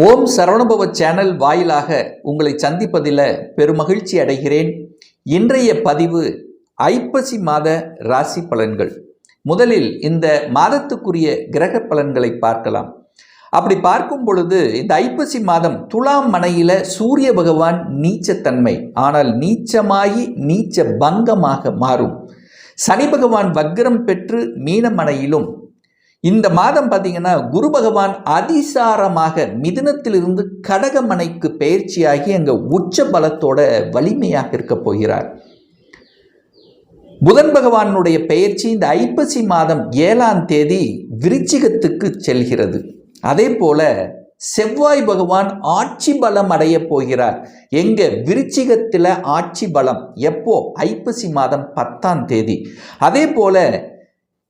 ஓம் Saravanabhava channel வாயிலாக உங்களை சந்திப்பதில் பெருமகிழ்ச்சி அடைகிறேன். இன்றைய பதிவு ஐப்பசி மாத ராசி பலன்கள். முதலில் இந்த மாதத்துக்குரிய கிரக பலன்களை பார்க்கலாம். அப்படி பார்க்கும் பொழுது இந்த ஐப்பசி மாதம் துலாம் மனையில் சூரிய பகவான் நீச்சத்தன்மை. ஆனால் நீச்சமாகி நீச்ச பங்கமாக மாறும். சனி பகவான் வக்ரம் பெற்று மீனமனையிலும் இந்த மாதம் பார்த்தீங்கன்னா குரு பகவான் அதிசாரமாக மிதுனத்திலிருந்து கடகமனைக்கு பயிற்சியாகி அங்கே உச்ச பலத்தோட வலிமையாக இருக்க போகிறார். புதன் பகவானுடைய பெயர்ச்சி இந்த ஐப்பசி மாதம் ஏழாம் தேதி விருச்சிகத்துக்கு செல்கிறது. அதே போல செவ்வாய் பகவான் ஆட்சி பலம் அடைய போகிறார். எங்க விருச்சிகத்தில் ஆட்சி பலம் எப்போ? ஐப்பசி மாதம் பத்தாம் தேதி. அதே போல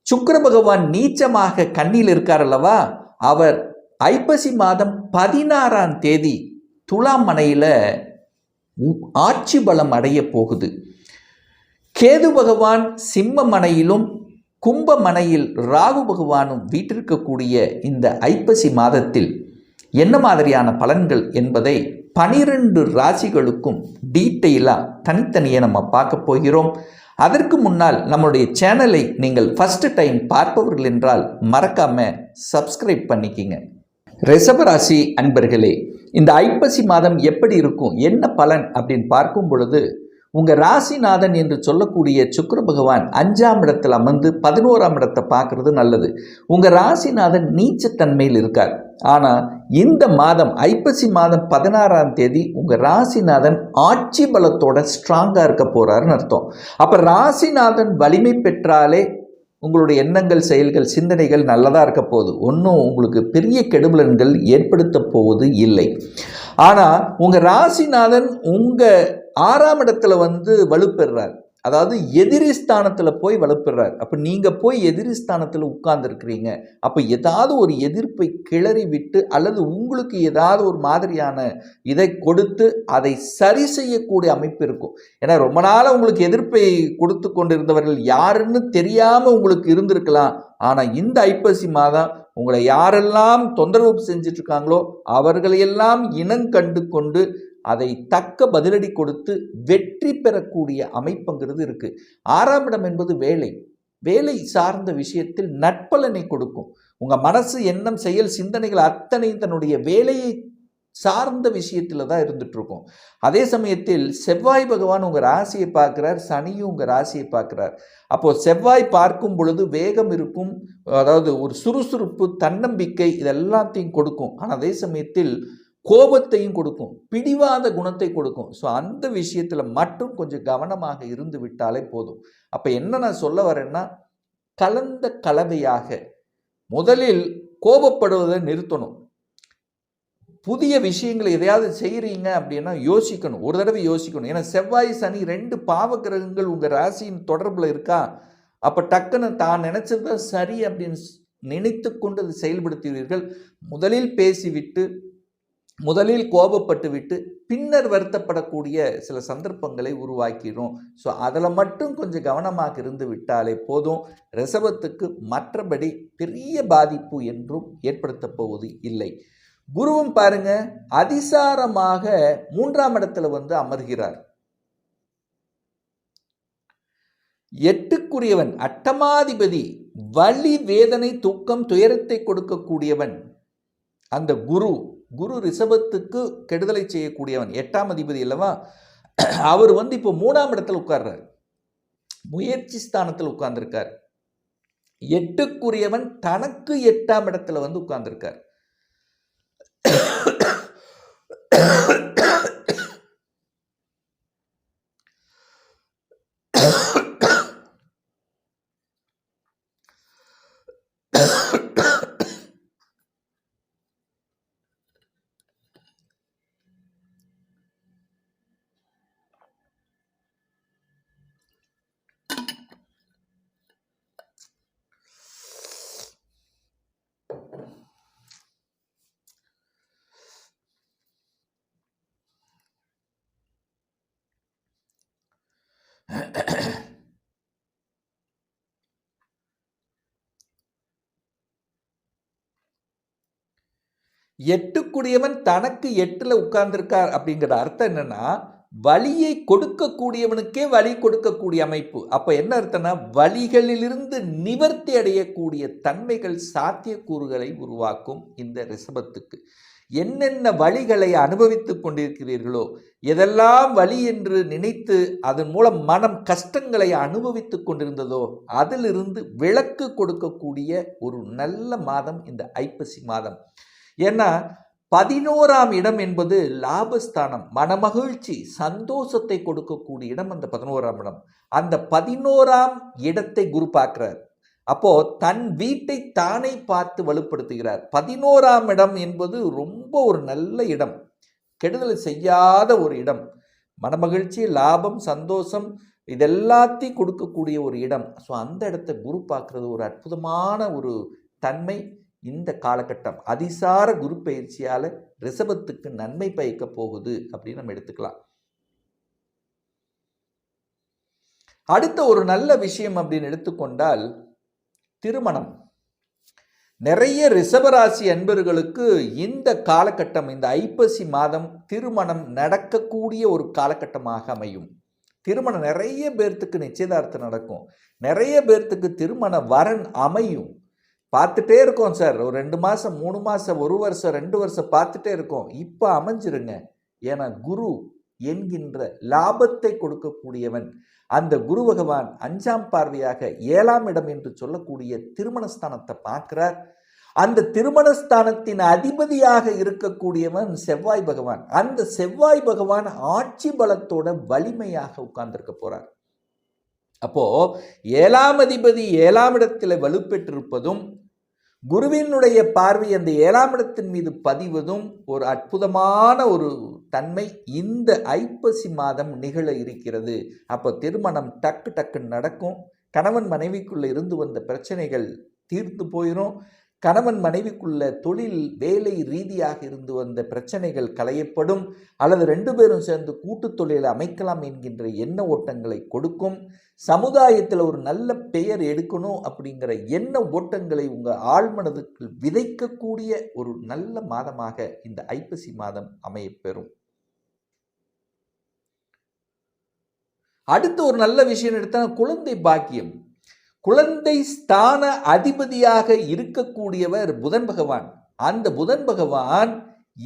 சுக்கர பகவான் நீச்சமாக கண்ணில் இருக்கார் அல்லவா? அவர் ஐப்பசி மாதம் பதினாறாம் தேதி துலாம் மனையில் ஆட்சி பலம் அடைய போகுது. கேது பகவான் சிம்ம மனையிலும் கும்ப மனையில் ராகு பகவானும் வீட்டிருக்கக்கூடிய இந்த ஐப்பசி மாதத்தில் என்ன மாதிரியான பலன்கள் என்பதை பனிரெண்டு ராசிகளுக்கும் டீட்டெயிலாக தனித்தனியே நம்ம பார்க்க போகிறோம். அதற்கு முன்னால் நம்மளுடைய சேனலை நீங்கள் ஃபஸ்ட்டு டைம் பார்ப்பவர்கள் என்றால் மறக்காம சப்ஸ்கிரைப் பண்ணிக்கிங்க. ரிஷபராசி அன்பர்களே இந்த ஐப்பசி மாதம் எப்படி இருக்கும்? என்ன பலன்? அப்படின்னு பார்க்கும் பொழுது உங்கள் ராசிநாதன் என்று சொல்லக்கூடிய சுக்கர பகவான் அஞ்சாம் இடத்தில் அமர்ந்து பதினோராம் இடத்தை பார்க்கறது நல்லது. உங்கள் ராசிநாதன் நீச்சத்தன்மையில் இருக்கார். ஆனால் இந்த மாதம் ஐப்பசி மாதம் பதினாறாம் தேதி உங்கள் ராசிநாதன் ஆட்சி பலத்தோட ஸ்ட்ராங்காக இருக்க போகிறாருன்னு அர்த்தம். அப்போ ராசிநாதன் வலிமை பெற்றாலே உங்களுடைய எண்ணங்கள் செயல்கள் சிந்தனைகள் நல்லதாக இருக்க போகுது. ஒன்றும் உங்களுக்கு பெரிய கெடுபலன்கள் ஏற்படுத்த போவது இல்லை. ஆனால் உங்கள் ராசிநாதன் உங்கள் ஆறாம் இடத்துல வந்து வலுப்பெறார். அதாவது எதிரி ஸ்தானத்தில் போய் வலுப்பெறார். அப்போ நீங்கள் போய் எதிரி ஸ்தானத்தில் உட்கார்ந்துருக்கிறீங்க. அப்போ ஏதாவது ஒரு எதிர்ப்பை கிளறி விட்டு அல்லது உங்களுக்கு ஏதாவது ஒரு மாதிரியான இதை கொடுத்து அதை சரி செய்யக்கூடிய அமைப்பு இருக்கும். ஏன்னா ரொம்ப நாளாக உங்களுக்கு எதிர்ப்பை கொடுத்து கொண்டிருந்தவர்கள் யாருன்னு தெரியாமல் உங்களுக்கு இருந்திருக்கலாம். ஆனால் இந்த ஐப்பசி மாதம் உங்களை யாரெல்லாம் தொந்தரவு செஞ்சிட்ருக்காங்களோ அவர்களையெல்லாம் இனங்கண்டு கொண்டு அதை தக்க பதிலடி கொடுத்து வெற்றி பெறக்கூடிய அமைப்புங்கிறது இருக்குது ஆறாம் இடம் என்பது வேலை. வேலை சார்ந்த விஷயத்தில் நட்பலனை கொடுக்கும். உங்கள் மனசு எண்ணம் செயல் சிந்தனைகள் அத்தனை தன்னுடைய வேலையை சார்ந்த விஷயத்தில் தான் இருந்துகிட்ருக்கும் அதே சமயத்தில் செவ்வாய் பகவான் உங்கள் ராசியை பார்க்குறார் சனியும் உங்கள் ராசியை பார்க்குறார். அப்போது செவ்வாய் பார்க்கும் பொழுது வேகம் இருக்கும் அதாவது ஒரு சுறுசுறுப்பு தன்னம்பிக்கை இதெல்லாத்தையும் கொடுக்கும். ஆனால் அதே சமயத்தில் கோபத்தையும் கொடுக்கும் பிடிவாத குணத்தை கொடுக்கும். ஸோ அந்த விஷயத்தில் மட்டும் கொஞ்சம் கவனமாக இருந்து விட்டாலே போதும். அப்போ என்ன நான் சொல்ல வரேன்னா கலந்த கலவையாக முதலில் கோபப்படுவதை நிறுத்தணும். புதிய விஷயங்களை எதையாவது செய்கிறீங்க அப்படின்னா யோசிக்கணும். ஒரு தடவை யோசிக்கணும். ஏன்னா செவ்வாய் சனி ரெண்டு பாவ கிரகங்கள் உங்கள் ராசியின் தொடர்பில் இருக்கா? அப்போ டக்குன்னு தான் நினச்சது சரி அப்படின்னு நினைத்து கொண்டு அதை செயல்படுத்துவீர்கள் முதலில் பேசிவிட்டு முதலில் கோபப்பட்டு விட்டு பின்னர் வருத்தப்படக்கூடிய சில சந்தர்ப்பங்களை உருவாக்கிடும் ஸோ அதில் மட்டும் கொஞ்சம் கவனமாக இருந்து விட்டாலே போதும். ரிசவத்துக்கு மற்றபடி பெரிய பாதிப்பு என்றும் ஏற்படுத்த போவது இல்லை. குருவும் பாருங்க அதிசாரமாக மூன்றாம் இடத்துல வந்து அமர்கிறார். எட்டுக்குரியவன் அட்டமாதிபதி வலி வேதனை தூக்கம் துயரத்தை கொடுக்கக்கூடியவன் அந்த குரு. குரு ரிஷபத்துக்கு கெடுதலை செய்யக்கூடியவன் எட்டாம் அதிபதி அல்லவா? அவர் வந்து இப்போ மூணாம் இடத்தில் உட்கார்றார். முயற்சி ஸ்தானத்தில் உட்கார்ந்துருக்கார். எட்டுக்குரியவன் தனக்கு எட்டாம் இடத்துல வந்து உட்கார்ந்துருக்கார். எட்டுக்குடியவன் தனக்கு எட்டில் உட்கார்ந்துருக்கார் அப்படிங்கிற அர்த்தம் என்னன்னா வழியை கொடுக்கக்கூடியவனுக்கே வழி கொடுக்கக்கூடிய அமைப்பு. அப்போ என்ன அர்த்தம்னா வழிகளிலிருந்து நிவர்த்தி அடையக்கூடிய தன்மைகள் சாத்தியக்கூறுகளை உருவாக்கும் இந்த ரிசபத்துக்கு என்னென்ன வழிகளை அனுபவித்துக் கொண்டிருக்கிறீர்களோ எதெல்லாம் வழி என்று நினைத்து அதன் மூலம் மனம் கஷ்டங்களை அனுபவித்துக் கொண்டிருந்ததோ அதிலிருந்து விளக்கு கொடுக்கக்கூடிய ஒரு நல்ல மாதம் இந்த ஐப்பசி மாதம். ஏன்னா பதினோராம் இடம் என்பது லாபஸ்தானம் மனமகிழ்ச்சி சந்தோஷத்தை கொடுக்கக்கூடிய இடம் அந்த பதினோராம் இடம். அந்த பதினோராம் இடத்தை குரு பார்க்கிறார். அப்போ தன் வீட்டை தானே பார்த்து வலுப்படுத்துகிறார். பதினோராம் இடம் என்பது ரொம்ப ஒரு நல்ல இடம். கெடுதல் செய்யாத ஒரு இடம். மனமகிழ்ச்சி லாபம் சந்தோஷம் இதெல்லாத்தையும் கொடுக்கக்கூடிய ஒரு இடம். ஸோ அந்த இடத்த குரு பார்க்கறது ஒரு அற்புதமான ஒரு தன்மை இந்த காலகட்டம். அதிசார குரு பயிற்சியால் ரிசபத்துக்கு நன்மை பயக்க போகுது அப்படின்னு நம்ம எடுத்துக்கலாம். அடுத்த ஒரு நல்ல விஷயம் அப்படின்னு எடுத்துக்கொண்டால் திருமணம். நிறைய ரிஷபராசி அன்பர்களுக்கு இந்த காலகட்டம் இந்த ஐப்பசி மாதம் திருமணம் நடக்கக்கூடிய ஒரு காலகட்டமாக அமையும். திருமணம் நிறைய பேர்த்துக்கு நிச்சயதார்த்தம் நடக்கும். நிறைய பேர்த்துக்கு திருமண வரன் அமையும். பார்த்துட்டே இருக்கோம் சார். ஒரு ரெண்டு மாதம் மூணு மாதம் ஒரு வருஷம் ரெண்டு வருஷம் பார்த்துட்டே இருக்கோம். இப்போ அமைஞ்சிருங்க. ஏன்னா குரு என்கின்ற லாபத்தை கொடுக்கக்கூடியவன். அந்த குரு பகவான் அஞ்சாம் பார்வையாக ஏழாம் இடம் என்று சொல்லக்கூடிய திருமணஸ்தானத்தை பார்க்கிறார். அந்த திருமணஸ்தானத்தின் அதிபதியாக இருக்கக்கூடியவன் செவ்வாய் பகவான். அந்த செவ்வாய் பகவான் ஆட்சி பலத்தோட வலிமையாக உட்கார்ந்திருக்க போறார். அப்போ ஏழாம் அதிபதி ஏழாம் இடத்தில் வலுப்பெற்றிருப்பதும் குருவினுடைய பார்வை அந்த ஏழாம் இடத்தின் மீது பதிவதும் ஒரு அற்புதமான ஒரு தன்மை இந்த ஐப்பசி மாதம் நிகழ இருக்கிறது. அப்போ திருமணம் டக்கு டக்குன்னு நடக்கும். கணவன் மனைவிக்குள்ளே இருந்து வந்த பிரச்சனைகள் தீர்த்து போயிடும் கணவன் மனைவிக்குள்ள தொழில் வேலை ரீதியாக இருந்து வந்த பிரச்சனைகள் களையப்படும். அல்லது ரெண்டு பேரும் சேர்ந்து கூட்டு தொழிலை அமைக்கலாம் என்கின்ற எண்ண ஓட்டங்களை கொடுக்கும். சமுதாயத்தில் ஒரு நல்ல பெயர் எடுக்கணும் அப்படிங்கிற எண்ண ஓட்டங்களை உங்கள் ஆழ்மனதுக்கு விதைக்கக்கூடிய ஒரு நல்ல மாதமாக இந்த ஐப்பசி மாதம் அமையப்பெறும். அடுத்து ஒரு நல்ல விஷயம் எடுத்தால் குழந்தை பாக்கியம். குழந்தை ஸ்தான அதிபதியாக இருக்கக்கூடியவர் புதன் பகவான். அந்த புதன் பகவான்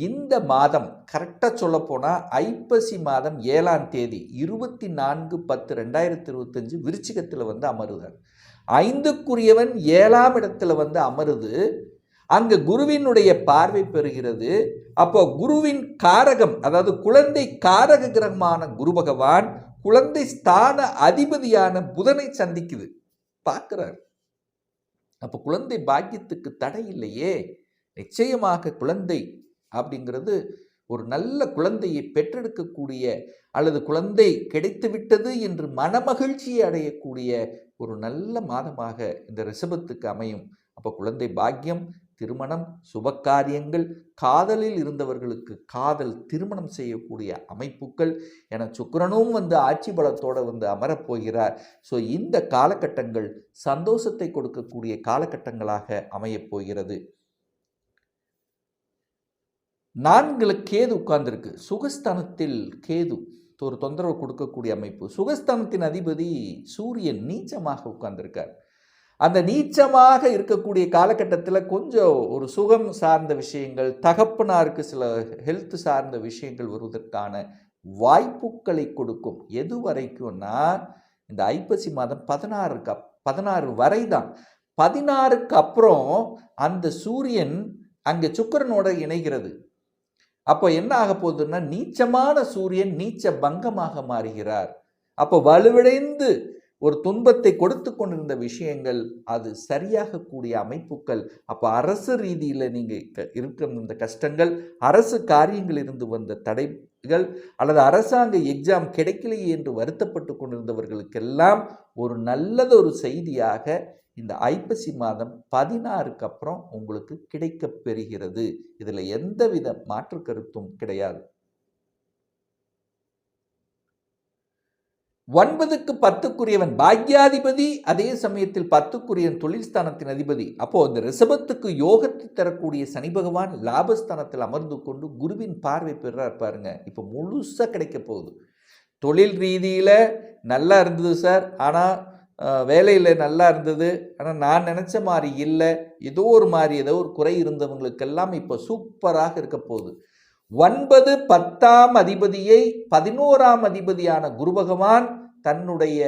இந்த மாதம் கரெக்டாக சொல்ல போனால் ஐப்பசி மாதம் ஏழாம் தேதி இருபத்தி நான்கு பத்து ரெண்டாயிரத்தி இருபத்தஞ்சு விருச்சிகத்தில் வந்து அமருதார் ஐந்துக்குரியவன் ஏழாம் இடத்துல வந்து அமருது. அங்கே குருவினுடைய பார்வை பெறுகிறது. அப்போ குருவின் காரகம் அதாவது குழந்தை காரக கிரகமான குரு பகவான் குழந்தை ஸ்தான அதிபதியான புதனை சந்திக்குது. பார்க்கிறார். அப்போ குழந்தை பாக்கியத்துக்கு தடை இல்லையே. நிச்சயமாக குழந்தை அப்படிங்கிறது ஒரு நல்ல குழந்தையை பெற்றெடுக்கக்கூடிய அல்லது குழந்தை கிடைத்து விட்டது என்று மனமகிழ்ச்சியை அடையக்கூடிய ஒரு நல்ல மாதமாக இந்த ரிஷபத்துக்கு அமையும். அப்போ குழந்தை பாக்கியம் திருமணம் சுபகாரியங்கள் காதலில் இருந்தவர்களுக்கு காதல் திருமணம் செய்யக்கூடிய அமைப்புகள் என சுக்கரனும் வந்து ஆட்சி பலத்தோடு வந்து அமரப்போகிறார் ஸோ இந்த காலகட்டங்கள் சந்தோஷத்தை கொடுக்கக்கூடிய காலகட்டங்களாக அமையப் போகிறது. நான்குல கேது உட்கார்ந்துருக்கு. சுகஸ்தானத்தில் கேது ஒரு தொந்தரவு கொடுக்கக்கூடிய அமைப்பு. சுகஸ்தானத்தின் அதிபதி சூரியன் நீச்சமாக உட்கார்ந்திருக்கார். அந்த நீச்சமாக இருக்கக்கூடிய காலகட்டத்தில் கொஞ்சம் ஒரு சுகம் சார்ந்த விஷயங்கள் தகப்பனாருக்கு சில ஹெல்த் சார்ந்த விஷயங்கள் வருவதற்கான வாய்ப்புகளை கொடுக்கும். எது வரைக்கும்னா இந்த ஐப்பசி மாதம் பதினாறுக்கு பதினாறு வரை தான் பதினாறுக்கு அப்புறம் அந்த சூரியன் அங்கே சுக்கரனோட இணைகிறது. அப்போ என்ன ஆக போகுதுன்னா நீச்சமான சூரியன் நீச்ச பங்கமாக மாறுகிறார். அப்போ வலுவிழைந்து ஒரு துன்பத்தை கொடுத்து கொண்டிருந்த விஷயங்கள் அது சரியாக கூடிய அமைப்புகள் அப்போ அரசு ரீதியில் நீங்கள் இருக்கிற இந்த கஷ்டங்கள் அரசு காரியங்கள் இருந்து வந்த தடைகள் அல்லது அரசாங்க எக்ஸாம் கிடைக்கலையே என்று வருத்தப்பட்டு கொண்டிருந்தவர்களுக்கெல்லாம் ஒரு நல்லதொரு செய்தியாக இந்த ஐப்பசி மாதம் பதினாறுக்கு அப்புறம் உங்களுக்கு கிடைக்கப் பெறுகிறது. இதில் எந்தவித மாற்று கருத்தும் கிடையாது. ஒன்பதுக்கு பத்துக்குரியவன் பாக்யாதிபதி அதே சமயத்தில் பத்துக்குரியவன் தொழில் ஸ்தானத்தின் அதிபதி. அப்போ அந்த ரிஷபத்துக்கு யோகத்தை தரக்கூடிய சனி பகவான் லாபஸ்தானத்தில் அமர்ந்து கொண்டு குருவின் பார்வை பெறார் பாருங்க. இப்போ முழுசாக கிடைக்க போகுது. தொழில் ரீதியில் நல்லா இருந்தது சார். ஆனால் வேலையில் நல்லா இருந்தது. ஆனால் நான் நினச்ச மாதிரி இல்லை. ஏதோ ஒரு மாதிரி ஏதோ ஒரு குறை இருந்தவங்களுக்கெல்லாம் இப்போ சூப்பராக இருக்க போகுது. ஒன்பது பத்தாம் அதிபதியை பதினோராம் அதிபதியான குரு பகவான் தன்னுடைய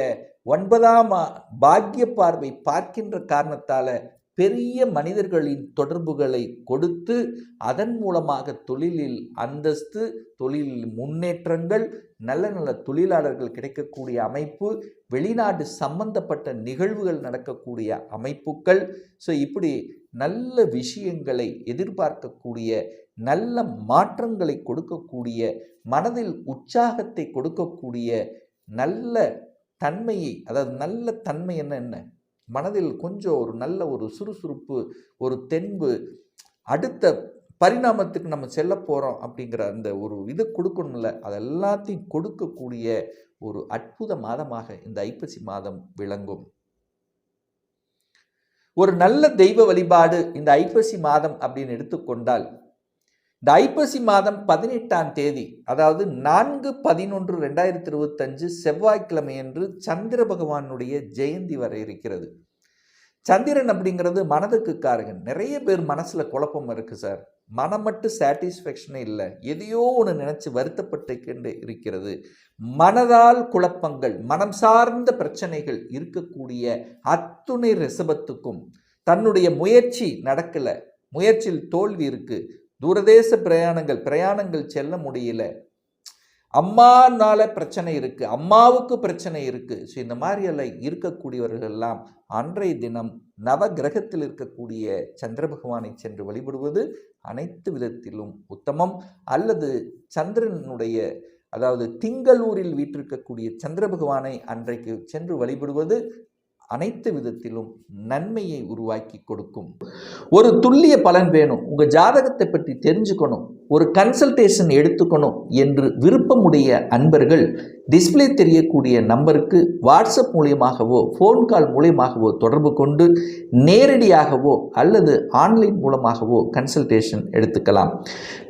ஒன்பதாம் பாக்கிய பார்வை பார்க்கின்ற காரணத்தால பெரிய மனிதர்களின் தொடர்புகளை கொடுத்து அதன் மூலமாக தொழிலில் அந்தஸ்து தொழிலில் முன்னேற்றங்கள் நல்ல நல்ல தொழிலாளர்கள் கிடைக்கக்கூடிய அமைப்பு வெளிநாடு சம்பந்தப்பட்ட நிகழ்வுகள் நடக்கக்கூடிய அமைப்புகள். ஸோ இப்படி நல்ல விஷயங்களை எதிர்பார்க்கக்கூடிய நல்ல மாற்றங்களை கொடுக்கக்கூடிய மனதில் உற்சாகத்தை கொடுக்கக்கூடிய நல்ல தன்மையை அதாவது நல்ல தன்மை என்ன என்ன? மனதில் கொஞ்சம் ஒரு நல்ல ஒரு சுறுசுறுப்பு ஒரு தென்பு அடுத்த பரிணாமத்துக்கு நம்ம செல்ல போகிறோம் அப்படிங்கிற அந்த ஒரு இது கொடுக்கணும்ல. அது எல்லாத்தையும் கொடுக்கக்கூடிய ஒரு அற்புத மாதமாக இந்த ஐப்பசி மாதம் விளங்கும். ஒரு நல்ல தெய்வ வழிபாடு இந்த ஐப்பசி மாதம் அப்படின்னு எடுத்துக்கொண்டால் இந்த ஐப்பசி மாதம் பதினெட்டாம் தேதி அதாவது நான்கு பதினொன்று ரெண்டாயிரத்தி இருபத்தஞ்சு செவ்வாய்க்கிழமையன்று சந்திர பகவானுடைய ஜெயந்தி வர இருக்கிறது. சந்திரன் அப்படிங்கிறது மனதுக்கு காரகன் நிறைய பேர் மனசில் குழப்பம் இருக்குது சார். மனம் மட்டும் சாட்டிஸ்ஃபேக்ஷனே இல்லை. எதையோ ஒன்று நினச்சி வருத்தப்பட்டு கொண்டு இருக்கிறது. மனதால் குழப்பங்கள் மனம் சார்ந்த பிரச்சனைகள் இருக்கக்கூடிய அத்துணை ரிசபத்துக்கும் தன்னுடைய முயற்சி நடக்கலை. முயற்சியில் தோல்வி இருக்குது தூரதேச பிரயாணங்கள் பிரயாணங்கள் செல்ல முடியல. அம்மானால பிரச்சனை இருக்கு அம்மாவுக்கு பிரச்சனை இருக்கு. ஸோ இந்த மாதிரி எல்லாம் இருக்கக்கூடியவர்கள் எல்லாம் அன்றைய தினம் நவ கிரகத்தில் இருக்கக்கூடிய சந்திர பகவானை சென்று வழிபடுவது அனைத்து விதத்திலும் உத்தமம். அல்லது சந்திரனுடைய அதாவது திங்களூரில் வீற்றிருக்கக்கூடிய சந்திர பகவானை அன்றைக்கு சென்று வழிபடுவது அனைத்து விதத்திலும் நன்மையை உருவாக்கி கொடுக்கும். ஒரு துல்லிய பலன் வேணும். உங்கள் ஜாதகத்தை பற்றி தெரிஞ்சுக்கணும். ஒரு கன்சல்டேஷன் எடுத்துக்கணும் என்று விருப்பமுடைய அன்பர்கள் டிஸ்ப்ளே தெரியக்கூடிய நம்பருக்கு வாட்ஸ்அப் மூலியமாகவோ ஃபோன் கால் மூலியமாகவோ தொடர்பு கொண்டு நேரடியாகவோ அல்லது ஆன்லைன் மூலமாகவோ கன்சல்டேஷன் எடுத்துக்கலாம்.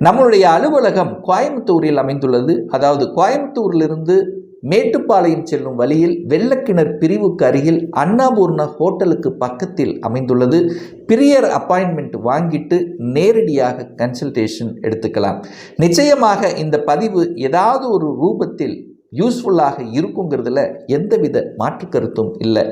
நம்மளுடைய அலுவலகம் கோயம்புத்தூரில் அமைந்துள்ளது. அதாவது கோயம்புத்தூரிலிருந்து மேட்டுப்பாளையம் செல்லும் வழியில் வெள்ளக்கிணர் பிரிவுக்கு அருகில் அன்னபூர்ண ஹோட்டலுக்கு பக்கத்தில் அமைந்துள்ளது. பிரியர் அப்பாயின்மெண்ட் வாங்கிட்டு நேரடியாக கன்சல்டேஷன் எடுத்துக்கலாம். நிச்சயமாக இந்த பதிவு ஏதாவது ஒரு ரூபத்தில் யூஸ்ஃபுல்லாக இருக்குங்கிறதுல எந்தவித மாற்று கருத்தும் இல்லை.